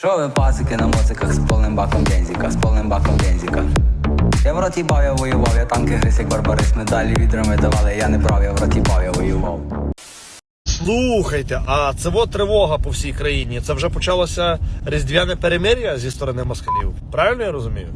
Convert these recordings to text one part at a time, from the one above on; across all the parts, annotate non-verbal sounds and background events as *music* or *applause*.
Що ви пасики на моциках з повним баком бензика, з повним баком бензика. Я в роті бав, я воював, я танки гриз, як барбарис, медалі відрами давали, я не брав, я в роті бав, я воював. Слухайте, а це от тривога по всій країні. Це вже почалося різдвяне перемир'я зі сторони москалів. Правильно я розумію?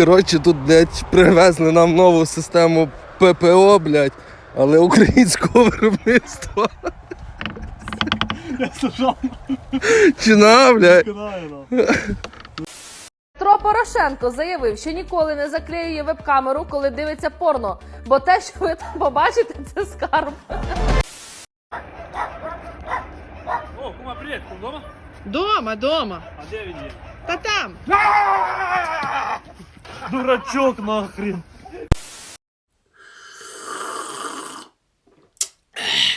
Коротше, тут, блядь, привезли нам нову систему ППО, блядь, але українського *laughs* виробництва. Чи на, блядь? Петро Порошенко заявив, що ніколи не заклеює веб-камеру, коли дивиться порно, бо те, що ви там побачите, це скарб. О, кума, привіт, ти вдома? Дома, дома. А де він є? Та там. Дурачок нахрен.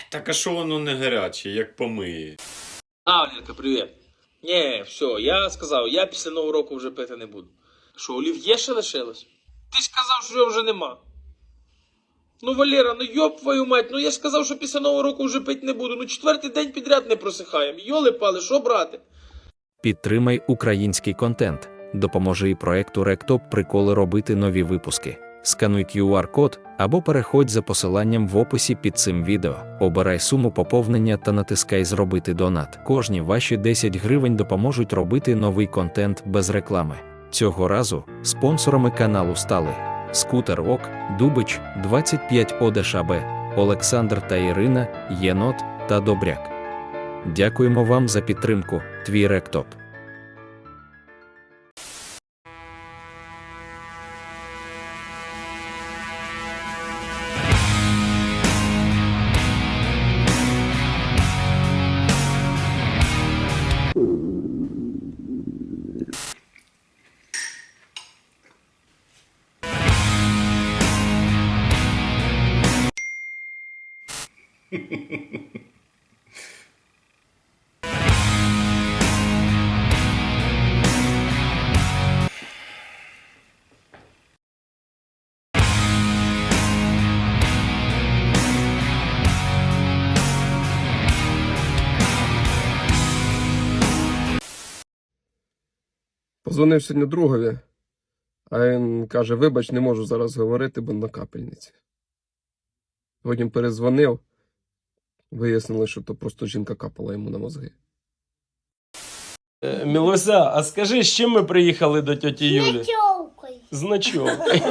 Так а що воно не гаряче, як помиє? А, Валерка, привіт. Ні, все, я сказав, я після нового року вже пити не буду. Що, олів'є ще лишилось? Ти ж казав, що його вже нема. Ну, Валера, ну йоп твою мать, ну я ж сказав, що після нового року вже пити не буду. Ну четвертий день підряд не просихаємо. Йоли пали, що брати? Підтримай український контент. Допоможи і проекту Ректоп приколи робити нові випуски. Скануй QR-код або переходь за посиланням в описі під цим відео. Обирай суму поповнення та натискай Зробити донат. Кожні ваші 10 гривень допоможуть робити новий контент без реклами. Цього разу спонсорами каналу стали Скутер Ок, Дубич, 25 ОДШБ, Олександр та Ірина, Єнот та Добряк. Дякуємо вам за підтримку. Твій Ректоп. Позвонив сьогодні другові, а він каже: вибач, не можу зараз говорити, бо на капельниці. Потім перезвонив, вияснили, що то просто жінка капала йому на мозги. Е, Мілося, а скажи, з чим ми приїхали до тьоті Юлі? З ночовкою.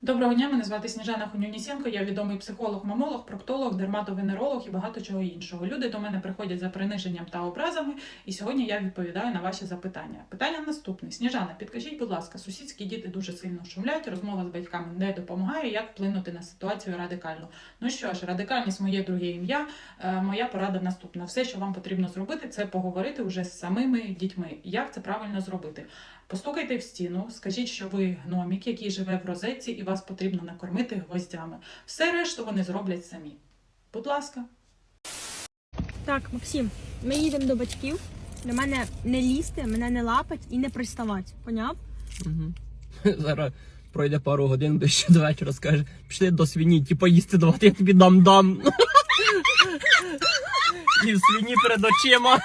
Доброго дня, мене звати Сніжана Хунюнісенко. Я відомий психолог, мамолог, проктолог, дерматовенеролог і багато чого іншого. Люди до мене приходять за приниженням та образами, і сьогодні я відповідаю на ваші запитання. Питання наступне: Сніжана, підкажіть, будь ласка, сусідські діти дуже сильно шумлять, розмова з батьками не допомагає. Як вплинути на ситуацію радикально? Ну що ж, радикальність моє друге ім'я. Е, Моя порада наступна: все, що вам потрібно зробити, це поговорити вже з самими дітьми. Як це правильно зробити? Постукайте в стіну, скажіть, що ви гномік, який живе в розетці, і вас потрібно накормити гвоздями. Все решту вони зроблять самі. Будь ласка. Так, Максим, ми їдемо до батьків. До мене не лізти, мене не лапать і не приставати. Поняв? *laughs* Зараз пройде пару годин, де ще до вечора скаже, пішли до свині, ті поїсти давати, я тобі дам дам. *laughs* І в свині перед очима.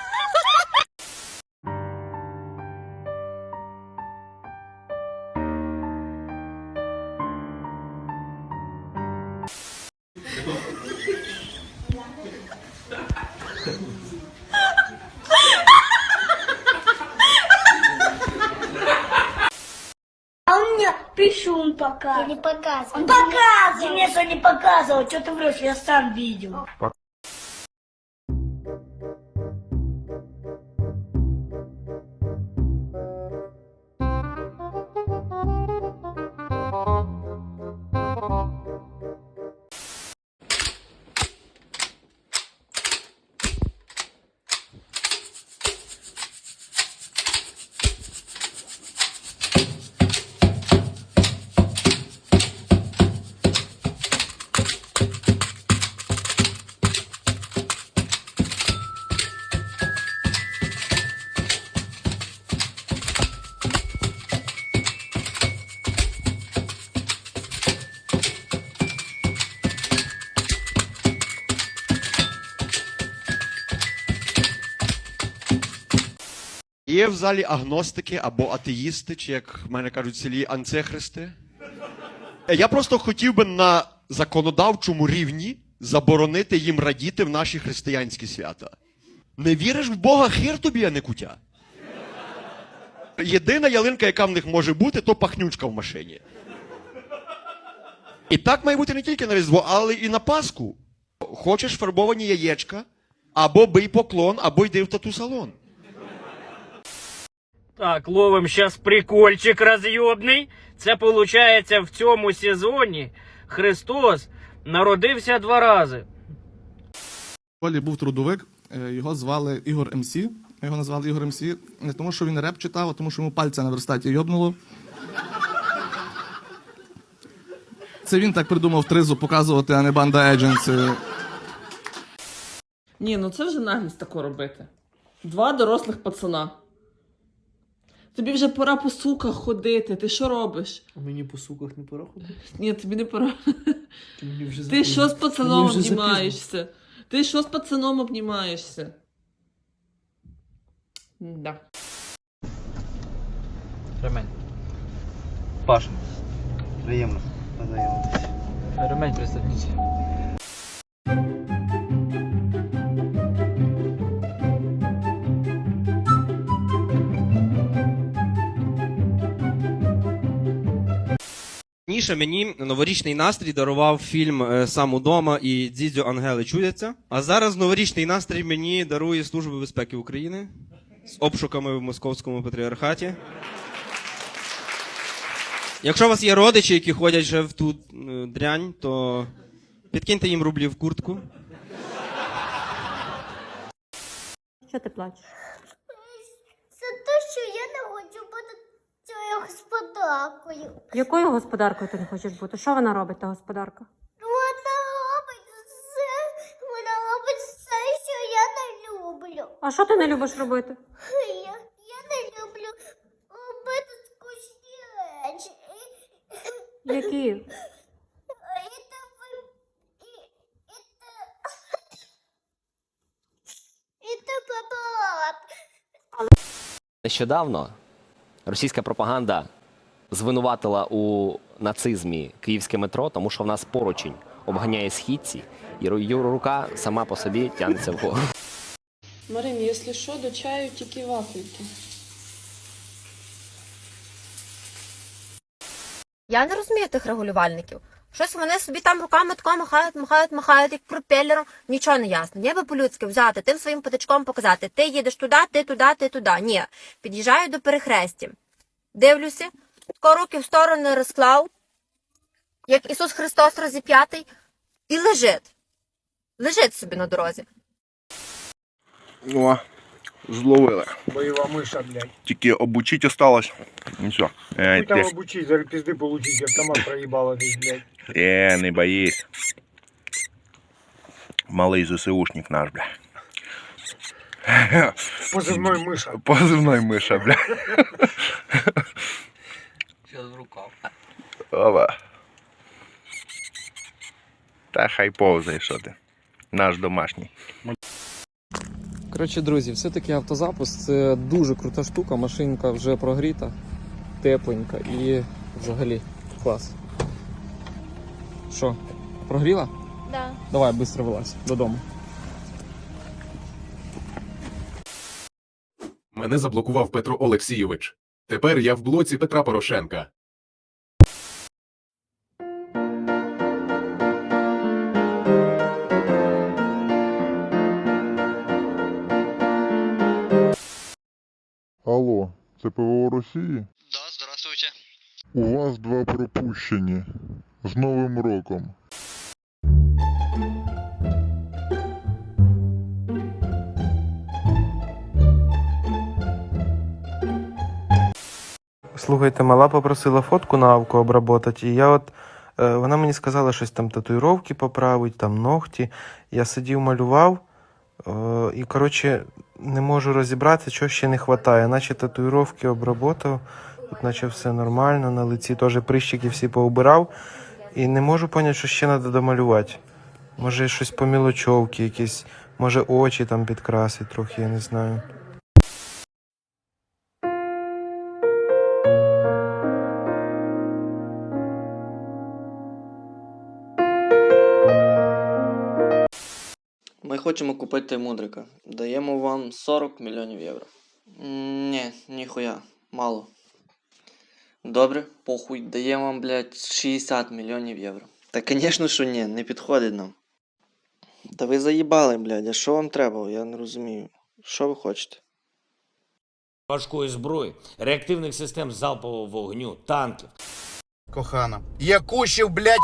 Не показывай. Он показывает. Мне что не показывал, что ты врешь, я сам видел. Є в залі агностики або атеїсти, чи як в мене кажуть в селі анцехристи? Я просто хотів би на законодавчому рівні заборонити їм радіти в наші християнські свята. Не віриш в Бога, хір тобі, а не кутя. Єдина ялинка, яка в них може бути, то пахнючка в машині. І так має бути не тільки на Різдво, але і на Пасху. Хочеш фарбовані яєчка, або бий поклон, або йди в тату-салон. Так, ловим зараз прикольчик розйобний. Це виходить в цьому сезоні Христос народився два рази. В школі був трудовик, е, його звали Ігор МС. Його назвали Ігор МС не тому, що він реп читав, а тому, що йому пальця на верстаті йобнуло. Це він так придумав тризу показувати, а не банда Едженси. Ні, ну це вже наглість тако робити. Два дорослих пацана. Тобі вже пора по суках ходити. Ти що робиш? А мені по суках не пора ходити? Ні, тобі не пора. Мені вже Ти що з пацаном Мені вже обнімаєшся? Ти що з пацаном обнімаєшся? Да. Ремень. Паша. Приємно познайомитися. Ремень пристебніть. Раніше мені новорічний настрій дарував фільм е, Сам удома і Дзідзьо Ангели чудяться. А зараз новорічний настрій мені дарує Служба безпеки України з обшуками в московському патріархаті. Якщо у вас є родичі, які ходять вже в ту е, дрянь, то підкиньте їм рублі в куртку. Що ти плачеш? Це те, що я не хочу бути цією господаркою. Якою господаркою ти не хочеш бути? Що вона робить, та господарка? Вона робить все, вона робить все, що я не люблю. А що ти не любиш робити? Я, я не люблю робити скучні речі. І, Які? і, те і, і, те, і те прибирати. Нещодавно російська пропаганда звинуватила у нацизмі київське метро, тому що в нас поручень обганяє східці, і її рука сама по собі тягнеться вгору. Марин, якщо що, до чаю тільки вафельки. Я не розумію тих регулювальників. Щось вони собі там руками тако махають, махають, махають, як пропелером. Нічого не ясно. Би по-людськи взяти, тим своїм патичком показати. Ти їдеш туди, ти туди, ти туди. Ні. Під'їжджаю до перехрестя. Дивлюся, тако руки в сторони розклав, як Ісус Христос розіп'ятий, і лежить. Лежить собі на дорозі. О, зловили. Бойова миша, блядь. Тільки обучить осталось. Ну все. Е, там обучить, зараз пізди получить, автомат проїбало десь, блядь. е, не боїсь. Малий ЗСУшник наш, бля. Позивной миша. Позивной миша, бля. Зараз в рукав. Ова. Та хай повзай, що ти. Наш домашній. Коротше, друзі, все-таки автозапуск це дуже крута штука. Машинка вже прогріта, тепленька і взагалі клас. Що, прогріла? Да. Давай, швидко вилазь додому. Мене заблокував Петро Олексійович. Тепер я в блоці Петра Порошенка. Алло, це ПВО Росії? Да, здравствуйте. У вас два пропущені. З Новим роком. Слухайте, мала попросила фотку на авку обработати, і я от. е, Вона мені сказала щось там татуїровки поправить, там ногті. Я сидів, малював, е, і, коротше, не можу розібрати, що ще не вистачає. Наче татуїровки обработав, тут наче все нормально, на лиці теж прищики всі поубирав. І не можу зрозуміти, що ще треба домалювати. Може, щось по мілочовки, якісь, може очі там підкрасить трохи, я не знаю. Хочемо купити мудрика. Даємо вам 40 мільйонів євро. Ні, ніхуя, мало. Добре, похуй, даємо вам, блядь, 60 мільйонів євро. Та, звісно, що ні, не підходить нам. Та ви заїбали, блядь, а що вам треба? Я не розумію. Що ви хочете? важкої зброї, реактивних систем залпового вогню, танків. Кохана, я кущив, блядь,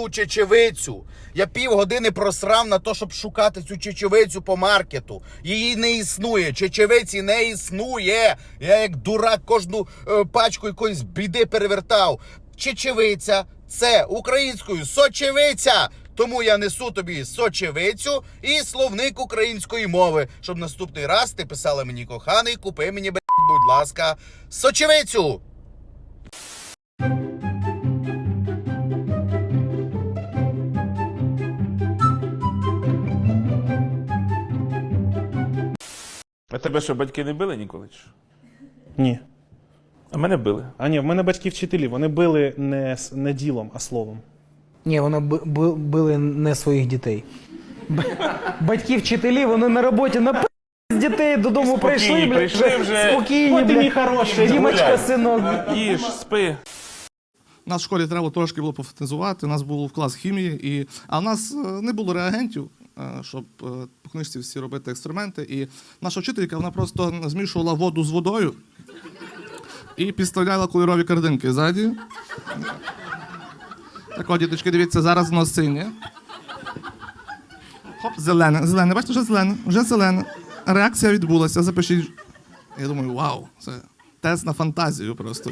в чечевицю. Я півгодини просрав на то, щоб шукати цю чечевицю по маркету. Її не існує. Чечевиці не існує. Я як дурак кожну е, пачку якоїсь біди перевертав. Чечевиця це українською сочевиця. Тому я несу тобі сочевицю і словник української мови, щоб наступний раз ти писала мені коханий, купи мені, будь ласка, сочевицю. Тебе що, батьки не били ніколи? чи що? Ні. А мене били. А ні, в мене батьки вчителі, вони били не, с- не ділом, а словом. Ні, вони б- б- били не своїх дітей. Б- Батьки вчителі, вони на роботі на п- з дітей додому Спокійні, прийшли, блядь, прийшли вже. спокійні, От мій блядь. хороший, Дімочка, гуляй. синок. Їж, спи. Нас в школі треба трошки було пофантазувати. У нас був клас хімії, і... а в нас е, не було реагентів, щоб е, по книжці всі робити експерименти. І наша вчителька вона просто змішувала воду з водою і підставляла кольорові картинки ззаді. Так от, діточки, дивіться, зараз воно синє. Хоп, зелене, зелене, бачите, вже зелене, вже зелене. Реакція відбулася, запишіть. Я думаю, вау, це тест на фантазію просто.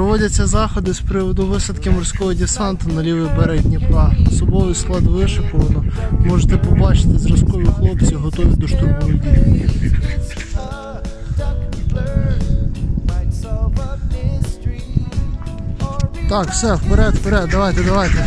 Проводяться заходи з приводу висадки морського десанту на лівий берег Дніпра. Особовий склад вишиковано. Можете побачити зразкові хлопці, готові до штурмових дій. Так, все, вперед, вперед, давайте, давайте.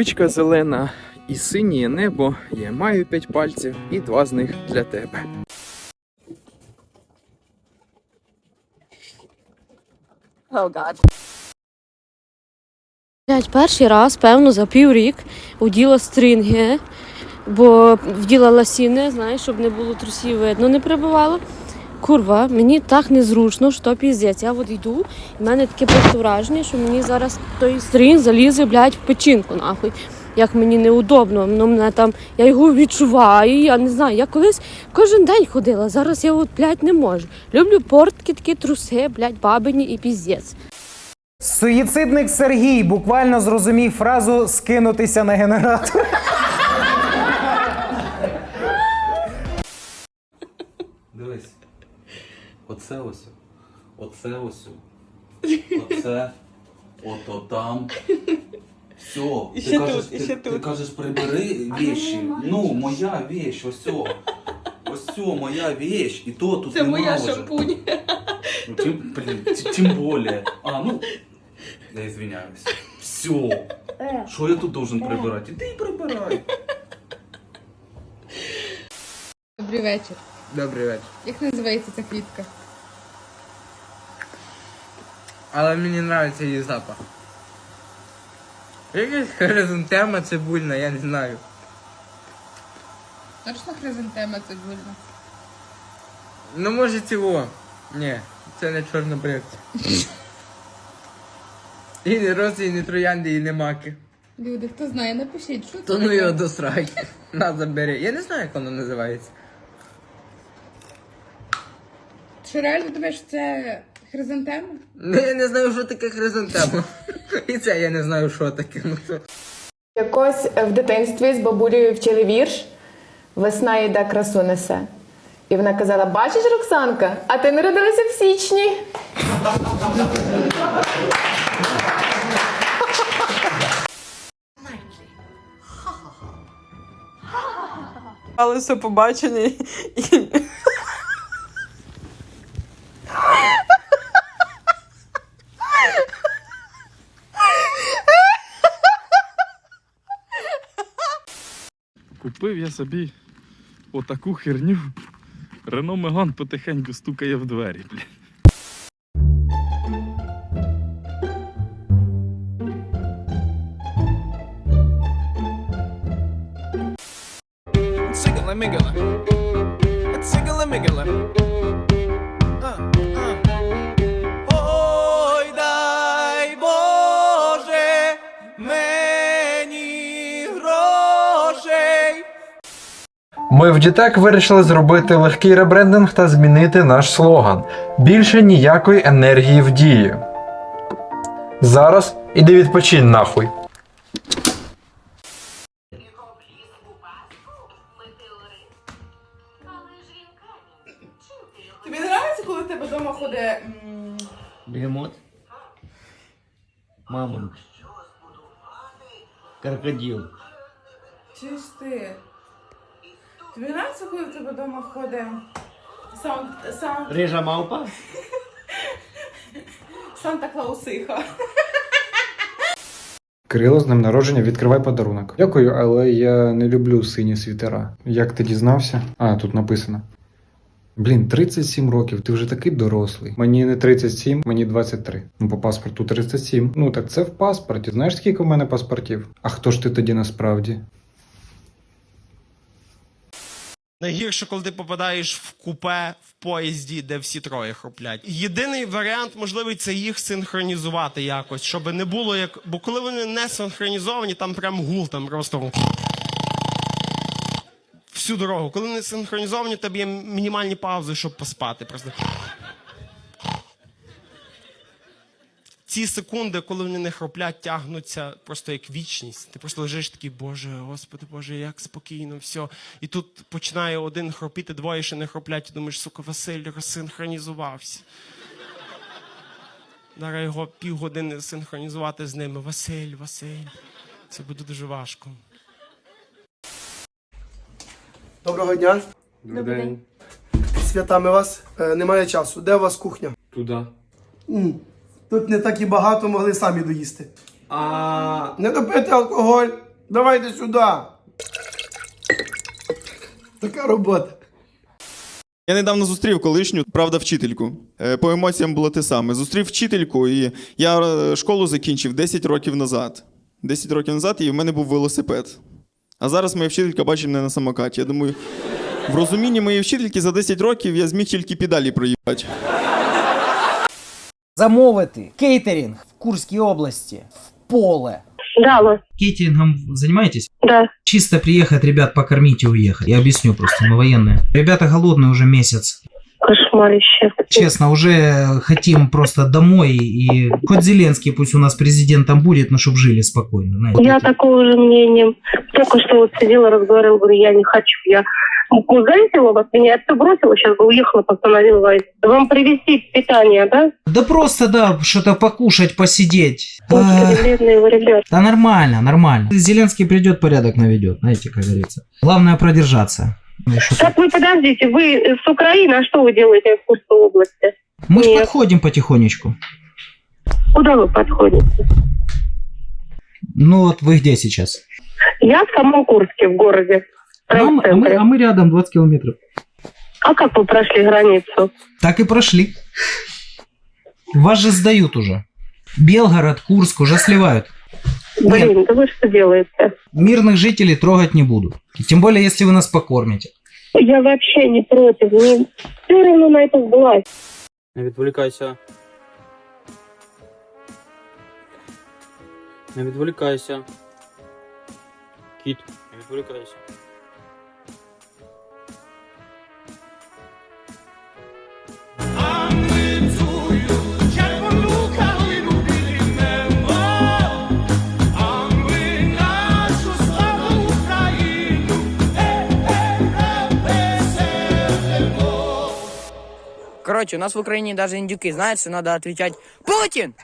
Травичка зелена і синє небо. Я маю п'ять пальців, і два з них для тебе. Oh God. Блять, перший раз, певно, за піврік уділа стринги, бо вділа ласіни, знаєш, щоб не було трусів видно, не прибивало. Курва, мені так незручно, що піздець. Я от йду, і в мене таке просто враження, що мені зараз той стрін залізе, блядь, в печінку, нахуй. Як мені неудобно, воно мене там, я його відчуваю, я не знаю. Я колись кожен день ходила, зараз я от, блядь, не можу. Люблю портки, такі труси, блядь, бабині і піздець. Суїцидник Сергій буквально зрозумів фразу скинутися на генератор. Оце ось. Оце ось. *laughs* Оце. Ото там. Все. І Ти ще кажеш, тут, і ще ти тут. кажеш, прибери вещі. Ну, моя вещь, ось цього. Ось моя вещь. І то тут Це нема моя вже. шампунь. Ну, тим, блін, тим более. А, ну. Я извиняюсь. Все. Що я тут должен прибирати? Іди і прибирай. Добрий вечір. Добрий вечір. Як називається ця квітка? Але мені подобається її запах. Якась хризантема цибульна, я не знаю. Точно хризантема цибульна? Ну може цього. Ні, це не чорнобривці. І не рози, і не троянди, і не маки. Люди, хто знає, напишіть, що це. То ну таке? його до сраки. На забери. Я не знаю, як воно називається. Що реально думаєш, це хризантема? Ну я не знаю, що таке хризантема. І це я не знаю, що таке. Ну. Якось в дитинстві з бабулею вчили вірш Весна йде красу несе. І вона казала: Бачиш, Роксанка, а ти народилася в січні. Але все побачення і. Собі отаку херню. Рено Меган потихеньку стукає в двері, блін. Цигала мигала. Sigala migala. Ми в Дітек вирішили зробити легкий ребрендинг та змінити наш слоган. Більше ніякої енергії в дії. Зараз іди відпочинь нахуй. Тобі не подобається, коли в тебе вдома ходить. м, Бегемот. Мамонт. Крокодил. Чи ж ти? Тобі не подобається, коли в тебе вдома ходить. Саунд. Саунд. Рижа мавпа. Санта Клаусиха. Кирило, з днем народження, відкривай подарунок. Дякую, але я не люблю сині світера. Як ти дізнався? А, тут написано. Блін, 37 років, ти вже такий дорослий. Мені не 37, мені 23. Ну, по паспорту 37. Ну так це в паспорті. Знаєш, скільки в мене паспортів? А хто ж ти тоді насправді? Найгірше, коли ти попадаєш в купе в поїзді, де всі троє хроплять. Єдиний варіант можливий це їх синхронізувати якось, щоб не було як. Бо коли вони не синхронізовані, там прям гул, там просто. Всю дорогу. Коли вони синхронізовані, тобі є мінімальні паузи, щоб поспати. Просто. Ці секунди, коли вони не хроплять, тягнуться просто як вічність. Ти просто лежиш такий, Боже, Господи, Боже, як спокійно, все. І тут починає один хропіти, двоє ще не хроплять, і думаєш, сука, Василь розсинхронізувався. Зараз його півгодини синхронізувати з ними. Василь, Василь. Це буде дуже важко. Доброго дня. Добрий день. Святами вас. Е, немає часу. Де у вас кухня? Туди. М, Тут не так і багато могли самі доїсти. А. Не допити алкоголь. Давайте сюди. Така робота. Я недавно зустрів колишню, правда, вчительку. Е, По емоціям було те саме. Зустрів вчительку, і я е, школу закінчив 10 років назад. 10 років назад, і в мене був велосипед. А зараз моя вчителька бачить мене на самокаті. Я думаю, в розумінні моєї вчительки за 10 років я зміг тільки педалі проїбати. Замовити кейтерінг в Курській області в поле. Да, Кейтерингом занимаетесь? Да. Чисто приехать, ребят, покормить и уехать. Я объясню просто, мы военные. Ребята голодные уже месяц. Кошмарище. Честно, уже хотим просто домой. И хоть Зеленский пусть у нас президентом будет, но чтобы жили спокойно. знаете. Я такого же мнения. Только что вот сидела, разговаривала, говорю, я не хочу. Я ну, зависела от меня, все бросила, сейчас бы уехала, постановила. Вам привезти питание, да? Да просто, да, что-то покушать, посидеть. Господи, А, его. Да нормально, нормально. Зеленский придет, порядок наведет, знаете, как говорится. Главное продержаться. Ну, Так вы подождите, вы с Украины, а что вы делаете в Курской области? Мы Нет. подходим потихонечку. Куда вы подходите? Ну вот вы где сейчас? Я в самом Курске, в городе. А в мы, а мы- а мы рядом 20 километров. А как вы прошли границу? Так и прошли. Вас же сдают уже. Белгород, Курск уже сливают. Блин, да вы что делаете? Мирных жителей трогать не буду. Тем более, если вы нас покормите. Я вообще не против. Мне все равно на это власть. Не відволікайся. Не відволікайся. Кіт, не відволікайся. Короче, у нас в Украине даже индюки знают, что надо отвечать «Путин!